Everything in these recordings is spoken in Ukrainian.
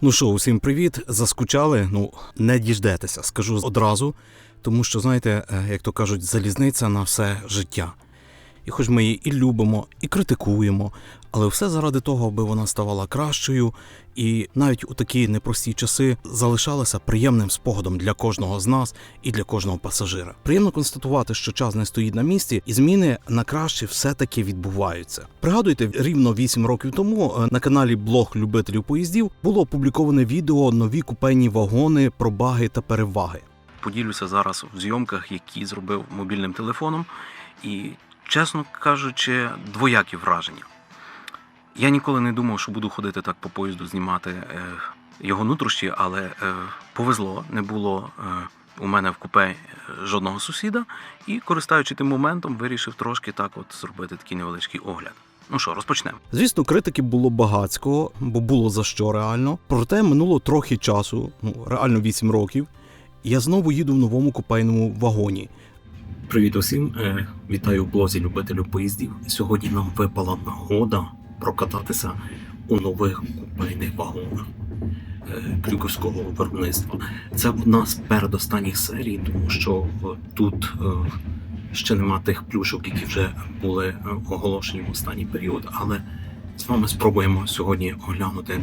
Ну що, усім привіт. Заскучали? Ну, не діждетеся, скажу одразу. Тому що, знаєте, е, як то кажуть, залізниця на все життя. І хоч ми її і любимо, і критикуємо, але все заради того, аби вона ставала кращою, і навіть у такі непрості часи залишалася приємним спогадом для кожного з нас і для кожного пасажира. Приємно констатувати, що час не стоїть на місці, і зміни на краще все-таки відбуваються. Пригадуйте, рівно 8 років тому е, на каналі Блог любителів поїздів було опубліковане відео нові купейні вагони про баги та переваги. Поділюся зараз в зйомках, які зробив мобільним телефоном, і, чесно кажучи, двоякі враження. Я ніколи не думав, що буду ходити так по поїзду, знімати е, його нутрощі, але е, повезло, не було е, у мене в купе жодного сусіда, і, користуючись тим моментом, вирішив трошки так от зробити такий невеличкий огляд. Ну що, розпочнемо. Звісно, критики було багацько, бо було за що реально. Проте минуло трохи часу, ну реально 8 років. Я знову їду в новому купейному вагоні. Привіт усім! Е, Вітаю в блозі любителів поїздів. Сьогодні нам випала нагода прокататися у нових купейних вагонах е, крюковського виробництва. Це одна з передостанніх серій, тому що е, тут е, ще нема тих плюшок, які вже були е, оголошені в останній період. Але з вами спробуємо сьогодні оглянути,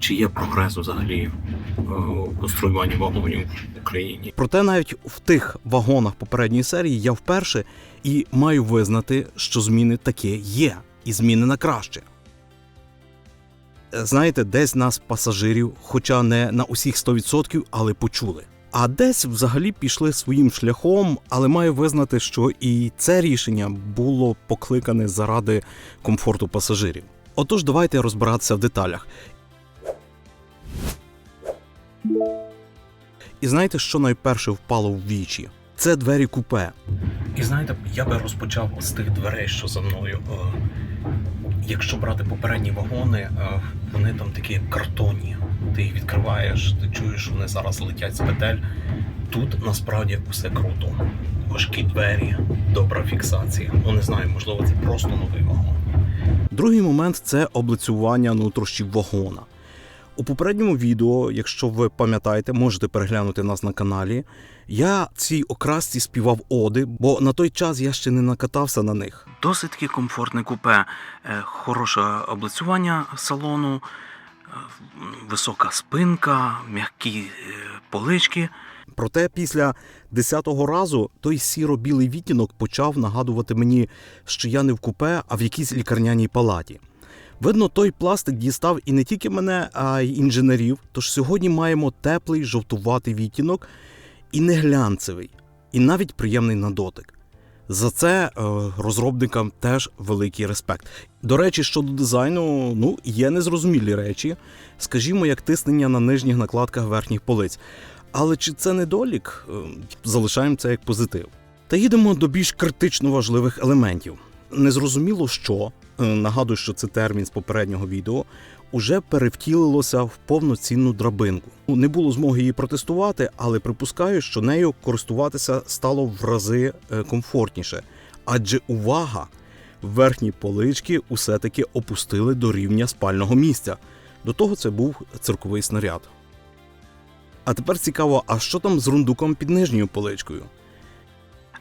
чи є прогрес взагалі е, у конструюванні вагонів в Україні. Проте навіть в тих вагонах попередньої серії я вперше і маю визнати, що зміни таке є, і зміни на краще. Е, Знаєте, десь нас пасажирів, хоча не на усіх 100%, але почули. А десь взагалі пішли своїм шляхом, але маю визнати, що і це рішення було покликане заради комфорту пасажирів. Отож, давайте розбиратися в деталях. І знаєте, що найперше впало в вічі? Це двері купе. І знаєте, я би розпочав з тих дверей, що за мною. Е, Якщо брати попередні вагони, е, вони там такі картонні. Ти їх відкриваєш, ти чуєш, вони зараз летять з петель. Тут насправді все круто. Важкі двері, добра фіксація. Ну не знаю, можливо, це просто новий вагон. Другий момент це облицювання нутрощів вагона. У попередньому відео, якщо ви пам'ятаєте, можете переглянути нас на каналі. Я цій окрасці співав оди, бо на той час я ще не накатався на них. Досить таки комфортне купе, Е, хороше облицювання салону, е, висока спинка, м'які е, полички. Проте після десятого разу той сіро-білий відтінок почав нагадувати мені, що я не в купе, а в якійсь лікарняній палаті. Видно, той пластик дістав і не тільки мене, а й інженерів. Тож сьогодні маємо теплий жовтуватий відтінок і не глянцевий, і навіть приємний на дотик. За це е, розробникам теж великий респект. До речі, щодо дизайну, ну є незрозумілі речі, скажімо, як тиснення на нижніх накладках верхніх полиць. Але чи це недолік? Е, Залишаємо це як позитив. Та їдемо до більш критично важливих елементів. Незрозуміло, що нагадую, що це термін з попереднього відео. Уже перевтілилося в повноцінну драбинку. Не було змоги її протестувати, але припускаю, що нею користуватися стало в рази е, комфортніше. Адже увага! Верхні полички усе-таки опустили до рівня спального місця. До того це був цирковий снаряд. А тепер цікаво, а що там з рундуком під нижньою поличкою?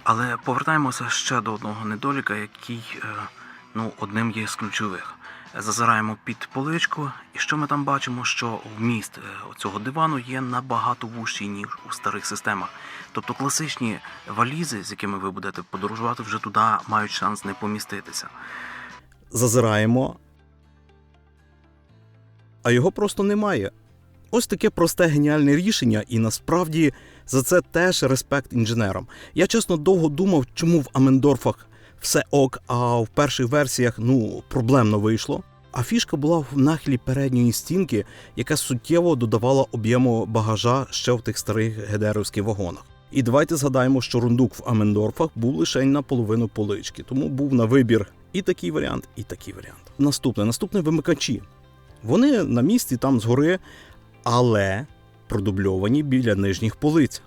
Але повертаємося ще до одного недоліка, який е, ну, одним є з ключових. Зазираємо під поличку, і що ми там бачимо, що вміст е, цього дивану є набагато вужчий, ніж у старих системах. Тобто класичні валізи, з якими ви будете подорожувати, вже туди мають шанс не поміститися. Зазираємо, а його просто немає. Ось таке просте геніальне рішення, і насправді за це теж респект інженерам. Я чесно довго думав, чому в Амендорфах все ок, а в перших версіях ну проблемно вийшло. А фішка була в нахилі передньої стінки, яка суттєво додавала об'єму багажа ще в тих старих гедеровських вагонах. І давайте згадаємо, що рундук в Амендорфах був лише на половину полички, тому був на вибір і такий варіант, і такий варіант. Наступне, наступне вимикачі. Вони на місці там згори, але продубльовані біля нижніх полиць.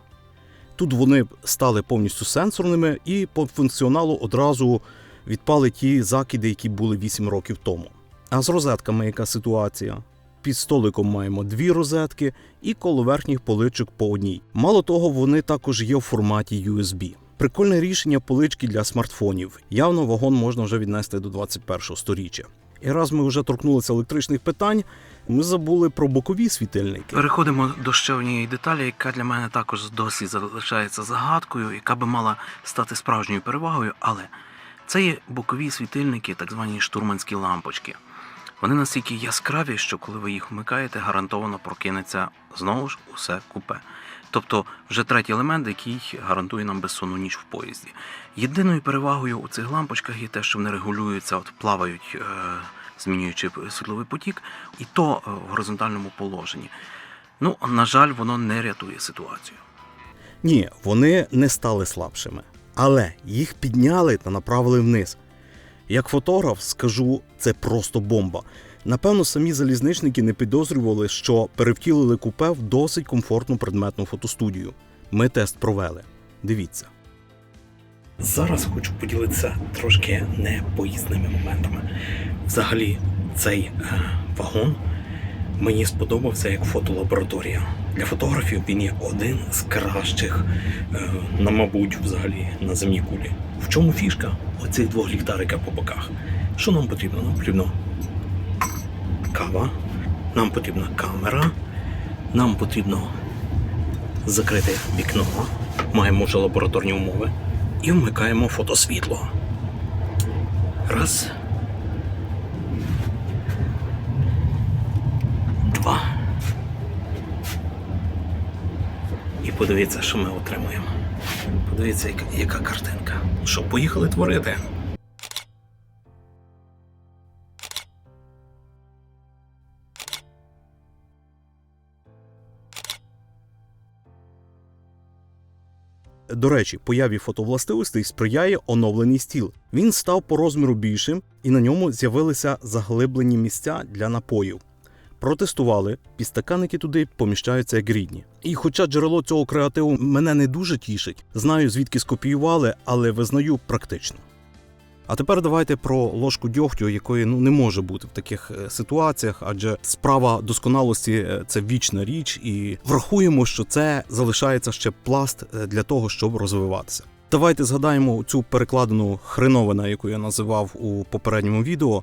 Тут вони стали повністю сенсорними і по функціоналу одразу відпали ті закиди, які були 8 років тому. А з розетками яка ситуація? Під столиком маємо дві розетки і коло верхніх поличок по одній. Мало того, вони також є в форматі USB. Прикольне рішення полички для смартфонів. Явно вагон можна вже віднести до 21-го сторіччя. І раз ми вже торкнулися електричних питань, ми забули про бокові світильники. Переходимо до ще однієї деталі, яка для мене також досі залишається загадкою, яка би мала стати справжньою перевагою, але це є бокові світильники, так звані штурманські лампочки. Вони настільки яскраві, що коли ви їх вмикаєте, гарантовано прокинеться знову ж усе купе. Тобто вже третій елемент, який гарантує нам безсонну ніч в поїзді. Єдиною перевагою у цих лампочках є те, що вони регулюються, от плавають, е, змінюючи світловий потік, і то е, в горизонтальному положенні. Ну, на жаль, воно не рятує ситуацію. Ні, вони не стали слабшими, але їх підняли та направили вниз. Як фотограф скажу, це просто бомба. Напевно, самі залізничники не підозрювали, що перевтілили купе в досить комфортну предметну фотостудію. Ми тест провели. Дивіться. Зараз хочу поділитися трошки непоїзними моментами. Взагалі, цей е, вагон мені сподобався як фотолабораторія. Для фотографів він є один з кращих, е, на мабуть, взагалі на земній кулі. В чому фішка оцих двох ліхтарика по боках? Що нам потрібно? Нам потрібно кава, нам потрібна камера, нам потрібно закрити вікно, маємо вже лабораторні умови і вмикаємо фотосвітло. Раз. Два. І подивіться, що ми отримуємо. Подивіться, яка, картинка. Що, поїхали творити? До речі, появі фотовластивостей сприяє оновлений стіл. Він став по розміру більшим, і на ньому з'явилися заглиблені місця для напоїв. Протестували, пістаканики туди поміщаються як рідні. І хоча джерело цього креативу мене не дуже тішить, знаю звідки скопіювали, але визнаю практично. А тепер давайте про ложку дьогтю, якої ну не може бути в таких е, ситуаціях, адже справа досконалості е, це вічна річ, і врахуємо, що це залишається ще пласт е, для того, щоб розвиватися. Давайте згадаємо цю перекладену хреновина, яку я називав у попередньому відео.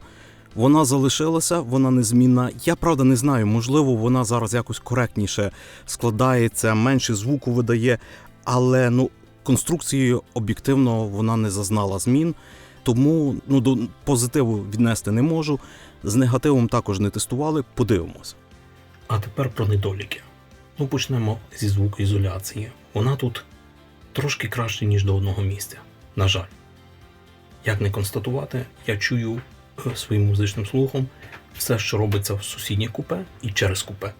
Вона залишилася, вона незмінна. Я правда не знаю, можливо, вона зараз якось коректніше складається, менше звуку видає, але ну конструкцією об'єктивно вона не зазнала змін. Тому ну, до позитиву віднести не можу. З негативом також не тестували. Подивимося. А тепер про недоліки. Ну, почнемо зі звукоізоляції. Вона тут трошки краще, ніж до одного місця. На жаль. Як не констатувати, я чую е, своїм музичним слухом все, що робиться в сусіднє купе і через купе.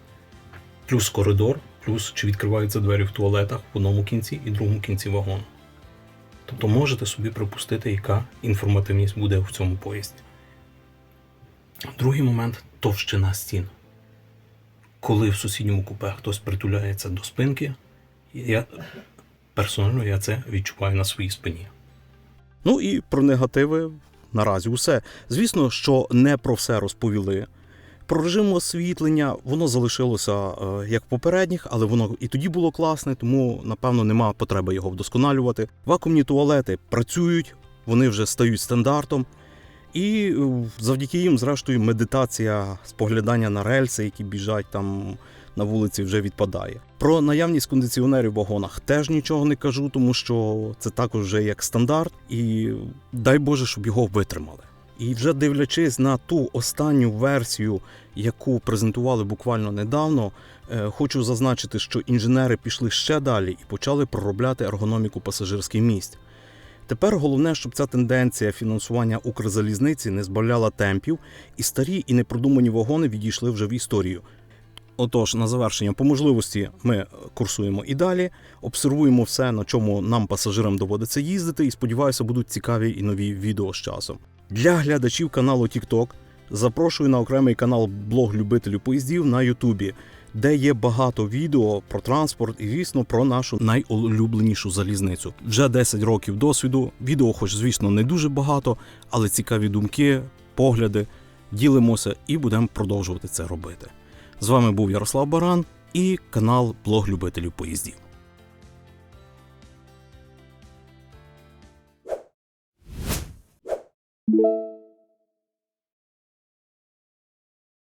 Плюс коридор, плюс чи відкриваються двері в туалетах в одному кінці і другому кінці вагону. Тобто можете собі припустити, яка інформативність буде в цьому поїзді. Другий момент товщина стін. Коли в сусідньому купе хтось притуляється до спинки, я персонально я це відчуваю на своїй спині. Ну і про негативи наразі усе. Звісно, що не про все розповіли. Про режим освітлення воно залишилося е, як в попередніх, але воно і тоді було класне, тому напевно нема потреби його вдосконалювати. Вакуумні туалети працюють, вони вже стають стандартом. І е, завдяки їм, зрештою, медитація споглядання на рельси, які біжать там на вулиці, вже відпадає. Про наявність кондиціонерів в вагонах теж нічого не кажу, тому що це також вже як стандарт, і дай Боже, щоб його витримали. І вже дивлячись на ту останню версію, яку презентували буквально недавно, е, хочу зазначити, що інженери пішли ще далі і почали проробляти ергономіку пасажирських місць. Тепер головне, щоб ця тенденція фінансування Укрзалізниці не збавляла темпів, і старі і непродумані вагони відійшли вже в історію. Отож, на завершення, по можливості, ми курсуємо і далі, обсервуємо все, на чому нам, пасажирам, доводиться їздити, і сподіваюся, будуть цікаві і нові відео з часом. Для глядачів каналу TikTok запрошую на окремий канал блог любителів поїздів на Ютубі, де є багато відео про транспорт і, звісно, про нашу найулюбленішу залізницю. Вже 10 років досвіду. Відео, хоч, звісно, не дуже багато, але цікаві думки, погляди. Ділимося і будемо продовжувати це робити. З вами був Ярослав Баран і канал Блог любителів поїздів.